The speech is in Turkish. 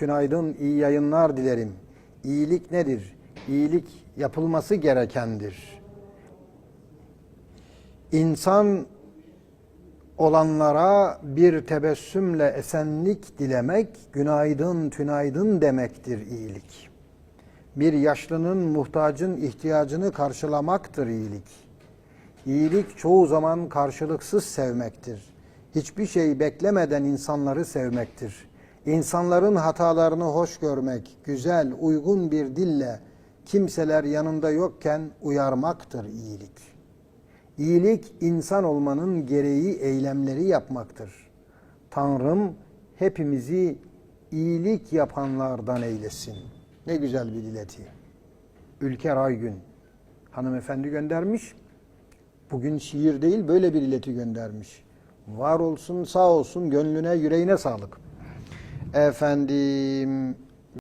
tünaydın, iyi yayınlar dilerim. İyilik nedir? İyilik yapılması gerekendir. İnsan olanlara bir tebessümle esenlik dilemek, günaydın, tünaydın demektir iyilik. Bir yaşlının, muhtacın ihtiyacını karşılamaktır iyilik. İyilik çoğu zaman karşılıksız sevmektir. Hiçbir şey beklemeden insanları sevmektir. İnsanların hatalarını hoş görmek, güzel, uygun bir dille kimseler yanında yokken uyarmaktır iyilik. İyilik insan olmanın gereği eylemleri yapmaktır. Tanrım hepimizi iyilik yapanlardan eylesin. Ne güzel bir dileti. Ülker Aygün hanımefendi göndermiş. Bugün şiir değil böyle bir ileti göndermiş. Var olsun sağ olsun gönlüne yüreğine sağlık. Efendim